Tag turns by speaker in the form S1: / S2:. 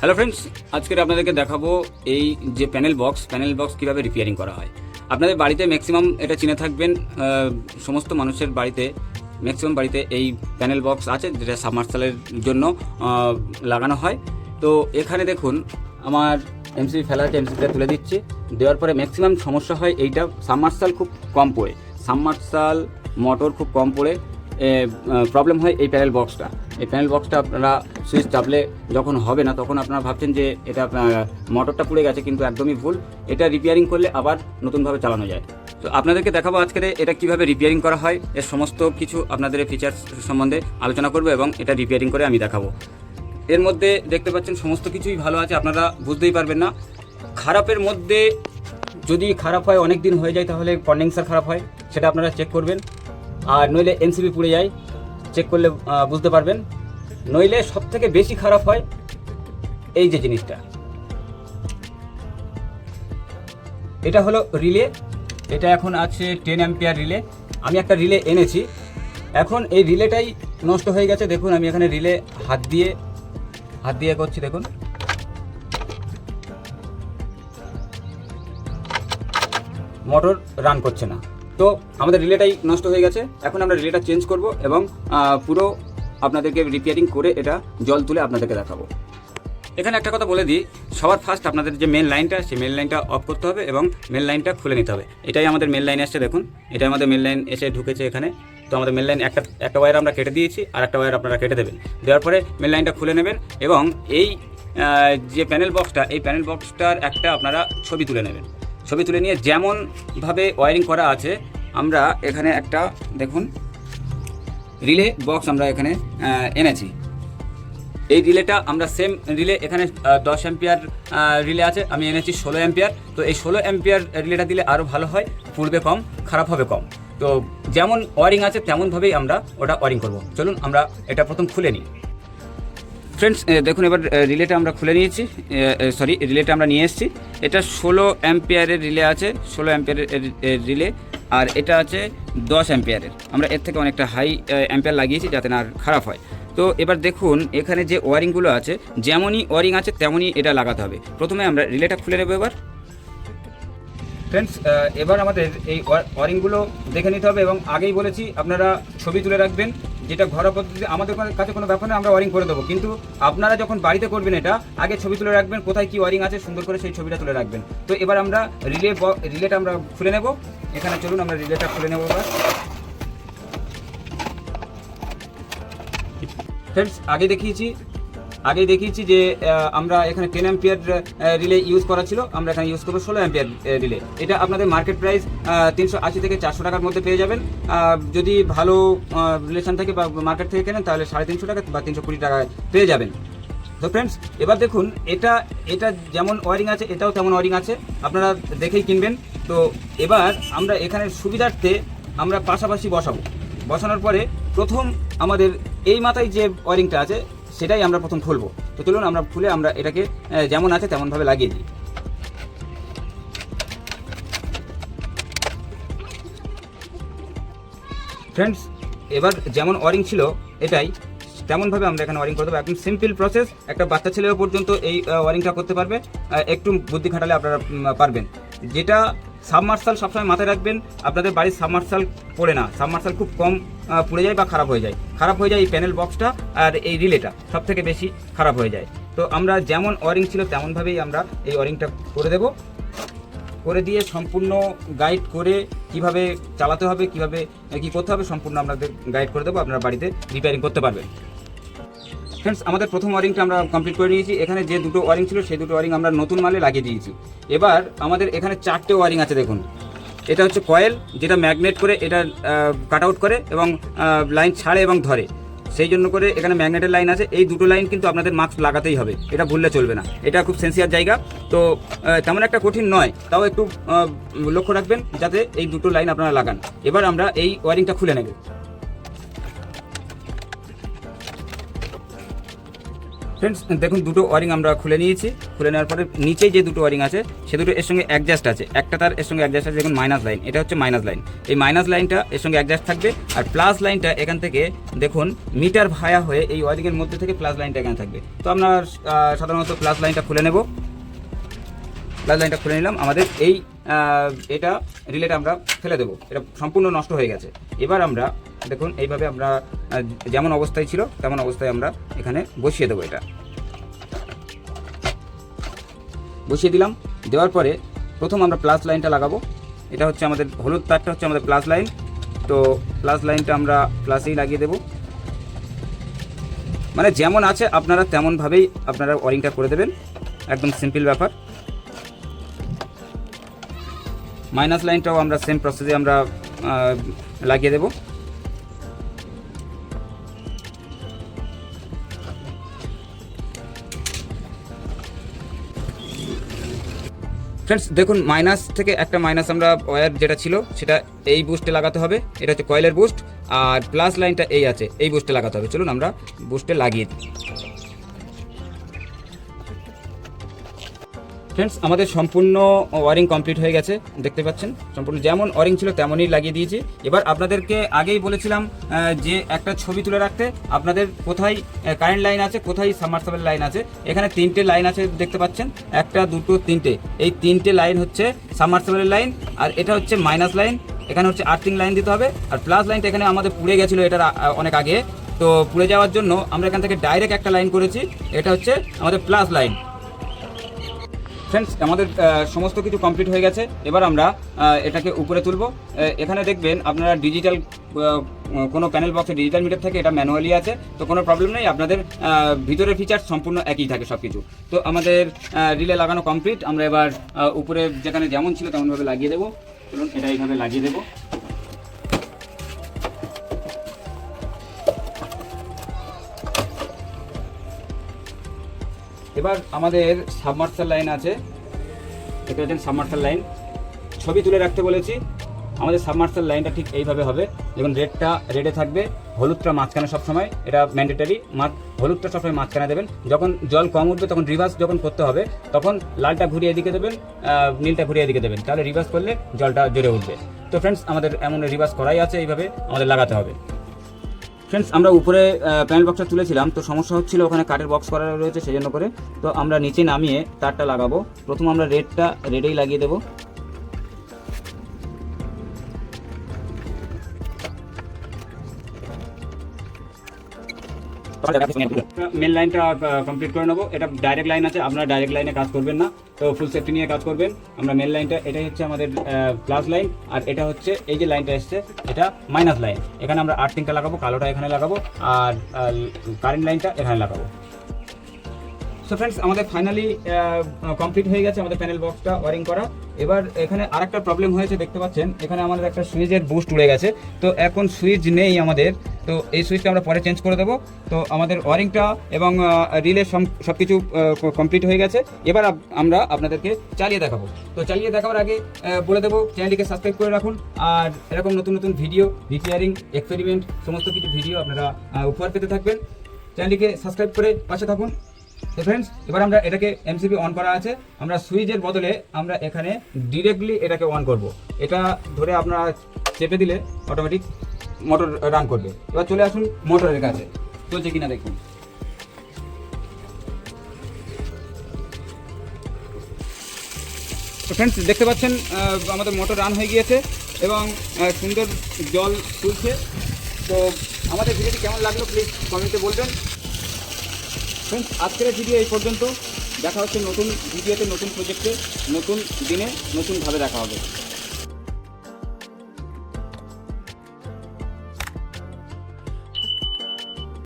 S1: Hello friends আজকের আপনাদেরকে দেখাবো এই যে প্যানেল বক্স প্যানেল বক্স কীভাবে রিপেয়ারিং করা হয়। আপনাদের বাড়িতে ম্যাক্সিমাম এটা চিনে থাকবেন সমস্ত মানুষের বাড়িতে ম্যাক্সিমাম বাড়িতে এই প্যানেল বক্স আছে যেটা সাবমার্সালের জন্য লাগানো হয়। তো এখানে দেখুন, আমার এমসি ফেলা আছে এমসিবিটা তুলে দিচ্ছি। দেওয়ার পরে ম্যাক্সিমাম সমস্যা হয় এইটা সাবমার্সাল খুব কম পড়ে। সাবমার্সাল মোটর খুব কম পড়ে। প্রবলেম হয় এই প্যানেল বক্সটা এই প্যানেল বক্সটা আপনারা সুইচ চাপলে যখন হবে না, তখন আপনারা ভাবছেন যে এটা মোটরটা পুড়ে গেছে কিন্তু একদমই ভুল। এটা রিপেয়ারিং করলে আবার নতুনভাবে চালানো যায়। তো আপনাদেরকে দেখাবো আজকের এটা কীভাবে রিপেয়ারিং করা হয়, এর সমস্ত কিছু আপনাদের ফিচার্স সম্বন্ধে আলোচনা করব এবং এটা রিপেয়ারিং করে আমি দেখাবো। এর মধ্যে দেখতে পাচ্ছেন সমস্ত কিছুই ভালো আছে, আপনারা বুঝতেই পারবেন না। খারাপের মধ্যে যদি খারাপ হয় অনেক দিন হয়ে যায়, তাহলে কন্ডেন্সার খারাপ হয়, সেটা আপনারা চেক করবেন। আর নইলে এনসিবি পুড়ে যায়। চেক করলে বুঝতে পারবেন। নইলে সব থেকে বেশি খারাপ হয় এই যে জিনিসটা। এটা হলো রিলে। এটা এখন আছে টেন অ্যাম্পিয়ার রিলে। আমি একটা রিলে এনেছি। এখন এই রিলেটাই নষ্ট হয়ে গেছে। দেখুন, আমি এখানে রিলে হাত দিয়ে হাত দিয়ে করছি, দেখুন। মোটর রান করছে না। তো আমাদের রিলেটাই নষ্ট হয়ে গেছে। এখন আমরা রিলেটা চেঞ্জ করব এবং পুরো আপনাদেরকে রিপেয়ারিং করে এটা জল তুলে আপনাদেরকে দেখাবো। এখানে একটা কথা বলে দিই, সবার ফার্স্ট আপনাদের যে মেন লাইনটা সেই মেন লাইনটা অফ করতে হবে এবং মেন লাইনটা খুলে নিতে হবে। এটাই আমাদের মেন লাইন আসছে দেখুন। এটাই আমাদের মেন লাইন এসে ঢুকেছে এখানে। তো আমাদের মেন লাইন একটা একটা ওয়্যার আমরা কেটে দিয়েছি, আর একটা ওয়্যার আপনারা কেটে দেবেন। দেওয়ার পরে মেন লাইনটা খুলে নেবেন এবং এই যে প্যানেল বক্সটা এই প্যানেল বক্সটার একটা আপনারা ছবি তুলে নেবেন। ছবি তুলে নিয়ে যেমনভাবে ওয়ারিং করা আছে, আমরা এখানে একটা, দেখুন রিলে বক্স আমরা এখানে এনেছি। এই রিলেটা আমরা সেম রিলে এখানে দশ অ্যাম্পিয়ার রিলে আছে, আমি এনেছি ষোলো অ্যাম্পিয়ার তো এই ষোলো অ্যাম্পিয়ার রিলেটা দিলে আরও ভালো হয় পুড়বে কম, খারাপ হবে কম। তো যেমন ওয়ারিং আছে তেমনভাবেই আমরা ওটা ওয়ারিং করব। চলুন আমরা এটা প্রথম খুলে নিই। ফ্রেন্ডস দেখুন, এবার রিলেটা আমরা খুলে নিয়েছি। সরি রিলেটা আমরা নিয়ে এসেছি। এটা ষোলো অ্যাম্পিয়ারের রিলে আছে, ষোলো অ্যাম্পিয়ারের রিলে আর এটা আছে দশ অ্যাম্পিয়ারের। আমরা এর থেকে অনেকটা হাই অ্যাম্পিয়ার লাগিয়েছি যাতে না খারাপ হয়। তো এবার দেখুন, এখানে যে ওয়ারিংগুলো আছে, যেমনই ওয়ারিং আছে, তেমনই এটা লাগাতে হবে। প্রথমে আমরা রিলেটা খুলে নেব এবার। ফ্রেন্ডস এবার আমাদের এই ওয়ারিংগুলো দেখে নিতে হবে এবং আগেই বলেছি, আপনারা ছবি তুলে রাখবেন, যেটা ঘরোয়া পদ্ধতিতে আমাদের কাছে কোনো ব্যাপার নেই আমরা ওয়ারিং করে দেবো। কিন্তু আপনারা যখন বাড়িতে করবেন এটা, আগে ছবি তুলে রাখবেন, কোথায় কি ওয়ারিং আছে, সুন্দর করে সেই ছবিটা তুলে রাখবেন। তো এবার আমরা রিলে রিলেটা আমরা খুলে নেব। এখানে চলুন, আমরা রিলেটা খুলে নেব এবার। ফ্রেন্ডস আগে দেখিয়েছি আগে দেখিয়েছি যে আমরা এখানে টেন অ্যাম্পিয়ার রিলে ইউজ করা ছিল, আমরা এখানে ইউজ করব ষোলো অ্যাম্পিয়ার রিলে এটা আপনাদের মার্কেট প্রাইস তিনশো আশি থেকে চারশো টাকার মধ্যে পেয়ে যাবেন। যদি ভালো রিলেশন থাকে বা মার্কেট থেকে কেনেন, তাহলে সাড়ে তিনশো টাকা বা তিনশো কুড়ি টাকায় পেয়ে যাবেন। তো ফ্রেন্ডস এবার দেখুন, এটা এটা যেমন ওয়ারিং আছে, এটাও তেমন ওয়ারিং আছে। আপনারা দেখেই কিনবেন। তো এবার আমরা এখানে সুবিধার্থে আমরা পাশাপাশি বসাবো। বসানোর পরে প্রথম আমাদের এই মাথায় যে ওয়ারিংটা আছে সেটাই আমরা প্রথম খুলবো। তো চলুন আমরা খুলে আমরা এটাকে যেমন আছে তেমনভাবে লাগিয়ে দিই। ফ্রেন্ডস এবার যেমন ওয়ারিং ছিল এটাই, তেমনভাবে আমরা এখানে ওয়ারিং করে দেবো। একদম সিম্পল প্রসেস একটা বাচ্চা ছেলেও পর্যন্ত এই ওয়ারিংটা করতে পারবে। একটু বুদ্ধি খাটালে আপনারা পারবেন। যেটা সাবমার্সাল সবসময় মাথায় রাখবেন, আপনাদের বাড়ির সাবমার্সাল পড়ে না। সাবমার্সাল খুব কম পুড়ে যায় বা খারাপ হয়ে যায়। খারাপ হয়ে যায় এই প্যানেল বক্সটা আর এই রিলেটা সব থেকে বেশি খারাপ হয়ে যায়। তো আমরা যেমন ওয়ারিং ছিল তেমনভাবেই আমরা এই ওয়ারিংটা করে দেবো। করে দিয়ে সম্পূর্ণ গাইড করে কীভাবে চালাতে হবে, কীভাবে, কি করতে হবে, সম্পূর্ণ আপনাদের গাইড করে দেবো। আপনারা বাড়িতে রিপেয়ারিং করতে পারবেন। ফ্রেন্ডস আমাদের প্রথম ওয়ারিংটা আমরা কমপ্লিট করে নিয়েছি। এখানে যে দুটো ওয়ারিং ছিল, সেই দুটো ওয়ারিং আমরা নতুন মালে লাগিয়ে দিয়েছি। এবার আমাদের এখানে চারটে ওয়ারিং আছে, দেখুন। এটা হচ্ছে কয়েল যেটা ম্যাগনেট করে এটা কাট আউট করে এবং লাইন ছাড়ে এবং ধরে। সেই জন্য করে এখানে ম্যাগনেটের লাইন আছে। এই দুটো লাইন কিন্তু আপনাদের মাস্ক লাগাতেই হবে। এটা ভুললে চলবে না। এটা খুব সেন্সিয়ার জায়গা। তো তেমন একটা কঠিন নয়। তাও একটু লক্ষ্য রাখবেন যাতে এই দুটো লাইন আপনারা লাগান। এবার আমরা এই ওয়ারিংটা খুলে নেব। ফ্রেন্ডস দেখুন, দুটো ওয়ারিং আমরা খুলে নিয়েছি। খুলে নেওয়ার পরে নিচে যে দুটো ওয়ারিং আছে, সে দুটো এর সঙ্গে অ্যাডজাস্ট আছে। একটা তার এর সঙ্গে অ্যাডজাস্ট আছে, দেখুন মাইনাস লাইন এটা হচ্ছে মাইনাস লাইন এই মাইনাস লাইনটা এর সঙ্গে অ্যাডজাস্ট থাকবে, আর প্লাস লাইনটা এখান থেকে, দেখুন মিটার ভায়া হয়ে এই ওয়ারিংয়ের মধ্যে থেকে প্লাস লাইনটা এখানে থাকবে। তো আমরা সাধারণত প্লাস লাইনটা খুলে নেব। প্লাস লাইনটা খুলে নিলাম। আমাদের এই এটা রিলেটা আমরা ফেলে দেবো। এটা সম্পূর্ণ নষ্ট হয়ে গেছে। এবার আমরা, দেখুন, এইভাবে আমরা যেমন অবস্থায় ছিল, তেমন অবস্থায় আমরা এখানে বসিয়ে দেবো এটা। বসিয়ে দিলাম। দেওয়ার পরে প্রথম আমরা প্লাস লাইনটা লাগাবো। এটা হচ্ছে আমাদের, হলুদ তারটা হচ্ছে আমাদের প্লাস লাইন তো প্লাস লাইনটা আমরা প্লাসেই লাগিয়ে দেবো। মানে যেমন আছে, আপনারা তেমনভাবেই আপনারা ওয়ারিংটা করে দেবেন। একদম সিম্পল ব্যাপার। মাইনাস লাইনটাও আমরা সেম প্রসেসে আমরা লাগিয়ে দেব। ফ্রেন্ডস দেখুন মাইনাস থেকে একটা মাইনাস আমরা ওয়্যার যেটা ছিল, সেটা এই বুস্টে লাগাতে হবে। এটা হচ্ছে কয়েলের বুস্ট আর প্লাস লাইনটা এই আছে, এই বুস্টে লাগাতে হবে। চলুন আমরা বুস্টে লাগিয়ে দিই। ফ্রেন্ডস আমাদের সম্পূর্ণ ওয়ারিং কমপ্লিট হয়ে গেছে, দেখতে পাচ্ছেন? সম্পূর্ণ যেমন ওয়ারিং ছিল তেমনই লাগিয়ে দিয়েছি। এবার আপনাদেরকে আগেই বলেছিলাম যে একটা ছবি তুলে রাখতে আপনাদের কোথায় কারেন্ট লাইন আছে, কোথায় সাবমার্সেবল লাইন আছে। এখানে তিনটে লাইন আছে, দেখতে পাচ্ছেন? একটা, দুটো, তিনটে। এই তিনটে লাইন হচ্ছে সাবমার্সেবলের লাইন আর এটা হচ্ছে মাইনাস লাইন এখানে হচ্ছে আর্থিং লাইন দিতে হবে। আর প্লাস লাইনটা এখানে আমাদের পুড়ে গেছিল এটার অনেক আগে। তো পুড়ে যাওয়ার জন্য আমরা এখান থেকে ডাইরেক্ট একটা লাইন করেছি। এটা হচ্ছে আমাদের প্লাস লাইন ফ্রেন্ডস আমাদের সমস্ত কিছু কমপ্লিট হয়ে গেছে। এবার আমরা এটাকে উপরে তুলব। এখানে দেখবেন আপনারা ডিজিটাল কোনো প্যানেল বক্সে ডিজিটাল মিটার থাকে, এটা ম্যানুয়ালি আছে। তো কোনো প্রবলেম নেই, আপনাদের ভিতরের ফিচার সম্পূর্ণ একই থাকে সব কিছু তো আমাদের রিলে লাগানো কমপ্লিট আমরা এবার উপরে যেখানে যেমন ছিল তেমনভাবে লাগিয়ে দেবো। চলুন, এটা এইভাবে লাগিয়ে দেবো। এবার আমাদের সাবমার্সাল লাইন আছে। এটা হচ্ছে সাবমার্সাল লাইন ছবি তুলে রাখতে বলেছি, আমাদের সাবমার্সাল লাইনটা ঠিক এইভাবে হবে। যেমন রেডটা রেডে থাকবে, হলুদটা মাঝখানে সবসময়, এটা ম্যান্ডেটারি হলুদটা সবসময় মাঝখানে দেবেন। যখন জল কম উঠবে, তখন রিভার্স যখন করতে হবে, তখন লালটা ঘুরিয়ে এদিকে দেবেন নীলটা ঘুরিয়ে এদিকে দেবেন। তাহলে রিভার্স করলে জলটা জোরে উঠবে। তো ফ্রেন্ডস আমাদের এমন রিভার্স করাই আছে এইভাবে, আমাদের লাগাতে হবে। ফ্রেন্ডস আমরা উপরে প্যানেল বক্সটা তুলেছিলাম, তো সমস্যা হচ্ছিল ওখানে কাঠের বক্স করা রয়েছে সেই জন্য করে। তো আমরা নিচে নামিয়ে তারটা লাগাবো। প্রথম আমরা রেডটা রেডেই লাগিয়ে দেবো। মেন লাইনটা কমপ্লিট করে নেব। এটা ডাইরেক্ট লাইন আছে, আপনারা ডাইরেক্ট লাইনে কাজ করবেন না। তো ফুল সেফটি নিয়ে কাজ করবেন। আমরা মেন লাইনটা এটাই হচ্ছে আমাদের প্লাস লাইন আর এটা হচ্ছে, এই যে লাইনটা এসছে, এটা মাইনাস লাইন এখানে আমরা আর্থিংটা লাগাবো, কালোটা এখানে লাগাবো, আর কারেন্ট লাইনটা এখানে লাগাবো। সো ফ্রেন্ডস আমাদের ফাইনালি কমপ্লিট হয়ে গেছে আমাদের প্যানেল বক্সটা ওয়ারিং করা। এবার এখানে আরেকটা প্রবলেম হয়েছে, দেখতে পাচ্ছেন? এখানে আমাদের একটা সুইচের বুস্ট উড়ে গেছে। তো এখন সুইচ নেই আমাদের। তো এই সুইচটা আমরা পরে চেঞ্জ করে দেবো। তো আমাদের ওয়ারিংটা এবং রিলে সব কিছু কমপ্লিট হয়ে গেছে। এবার আমরা আপনাদেরকে চালিয়ে দেখাবো। তো চালিয়ে দেখাবার আগে বলে দেবো চ্যানেলটিকে সাবস্ক্রাইব করে রাখুন। আর এরকম নতুন নতুন ভিডিও রিপেয়ারিং এক্সপেরিমেন্ট সমস্ত কিছু ভিডিও আপনারা উপহার পেতে থাকবেন। চ্যানেলটিকে সাবস্ক্রাইব করে পাশে থাকুন। তো ফ্রেন্ডস এবার আমরা এটাকে এমসিপি অন করা আছে। আমরা সুইচের বদলে আমরা এখানে ডিরেক্টলি এটাকে অন করব। এটা ধরে আপনারা চেপে দিলে অটোমেটিক মোটর রান করবে। এবার চলে আসুন মোটরের কাছে। চলছে কিনা দেখুন। ফ্রেন্ডস দেখতে পাচ্ছেন আমাদের মোটর রান হয়ে গিয়েছে এবং সুন্দর জল তুলছে। তো আমাদের ভিডিওটি কেমন লাগল প্লিজ কমেন্টে বলবেন। ফ্রেন্ডস আজকের ভিডিও এই পর্যন্ত। দেখা হচ্ছে নতুন ভিডিওতে নতুন প্রজেক্টে নতুন দিনে, নতুনভাবে দেখা হবে।